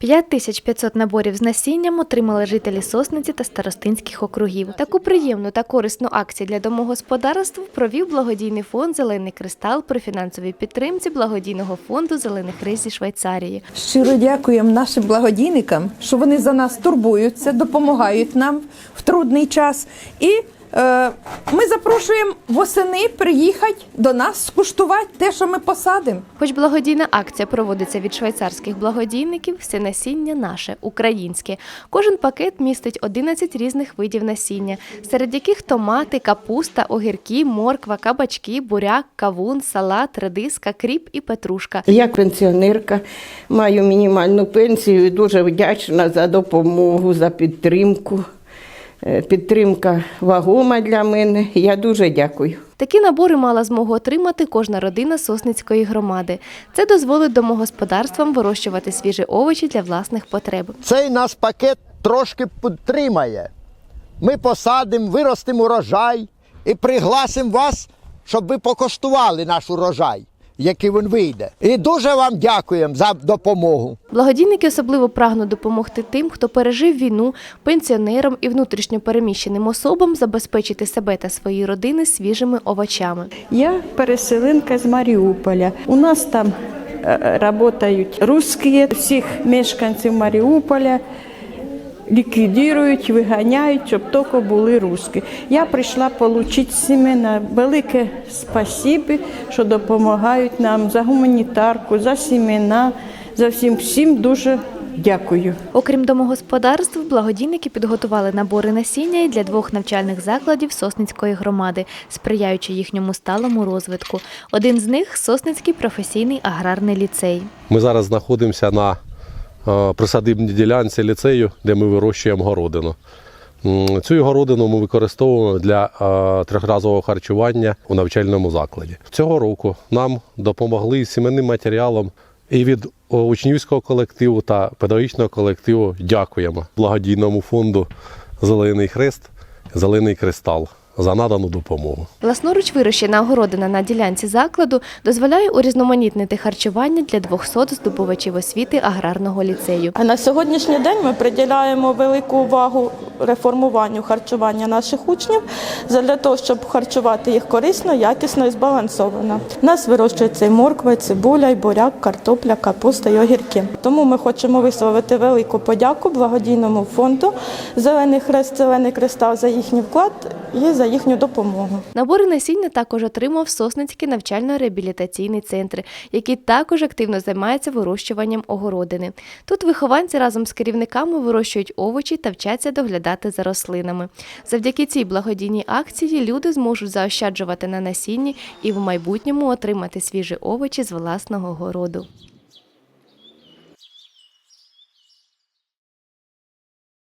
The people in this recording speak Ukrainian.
5500 наборів з насінням отримали жителі Сосниці та Старостинських округів. Таку приємну та корисну акцію для домогосподарств провів благодійний фонд Зелений кристал при фінансовій підтримці благодійного фонду Зелених рис зі Швейцарії. Щиро дякуємо нашим благодійникам, що вони за нас турбуються, допомагають нам в трудний час. І ми запрошуємо восени приїхати до нас, скуштувати те, що ми посадимо. Хоч благодійна акція проводиться від швейцарських благодійників, все насіння наше, українське. Кожен пакет містить 11 різних видів насіння, серед яких томати, капуста, огірки, морква, кабачки, буряк, кавун, салат, редиска, кріп і петрушка. Я пенсіонерка, маю мінімальну пенсію і дуже вдячна за допомогу, за підтримку. Е, Підтримка вагома для мене. Я дуже дякую. Такі набори мала змогу отримати кожна родина Сосницької громади. Це дозволить домогосподарствам вирощувати свіжі овочі для власних потреб. Цей наш пакет трошки підтримає. Ми посадимо, виростимо урожай і пригласимо вас, щоб ви покоштували наш урожай, який він вийде. І дуже вам дякуємо за допомогу. Благодійники особливо прагнуть допомогти тим, хто пережив війну, пенсіонерам і внутрішньо переміщеним особам забезпечити себе та свої родини свіжими овочами. Я переселенка з Маріуполя. У нас там е, працюють русські, всіх мешканців Маріуполя ліквідують, виганяють, щоб тільки були русські. Я прийшла отримати сімена. Велике спасибі, що допомагають нам за гуманітарку, за сімена, за всім всім дуже дякую. Окрім домогосподарств, благодійники підготували набори насіння і для двох навчальних закладів Сосницької громади, сприяючи їхньому сталому розвитку. Один з них Сосницький професійний аграрний ліцей. Ми зараз знаходимося на присадибній ділянці ліцею, де ми вирощуємо городину. Цю городину ми використовуємо для трьохразового харчування у навчальному закладі. Цього року нам допомогли сімейним матеріалом і від учнівського колективу та педагогічного колективу дякуємо благодійному фонду Зелений Хрест, Зелений Кристал за надану допомогу. Власноруч вирощена огородина на ділянці закладу дозволяє урізноманітнити харчування для 200 здобувачів освіти аграрного ліцею. А на сьогоднішній день ми приділяємо велику увагу реформуванню харчування наших учнів для того, щоб харчувати їх корисно, якісно і збалансовано. У нас вирощується і морква, і цибуля, і буряк, картопля, капуста і огірки. Тому ми хочемо висловити велику подяку благодійному фонду Зелений Хрест, Зелений Кристал за їхній вклад і за їхню допомогу. Набори насіння також отримав Сосницький навчально-реабілітаційний центр, який також активно займається вирощуванням огородини. Тут вихованці разом з керівниками вирощують овочі та вчаться доглядати за рослинами. Завдяки цій благодійній акції люди зможуть заощаджувати на насінні і в майбутньому отримати свіжі овочі з власного городу.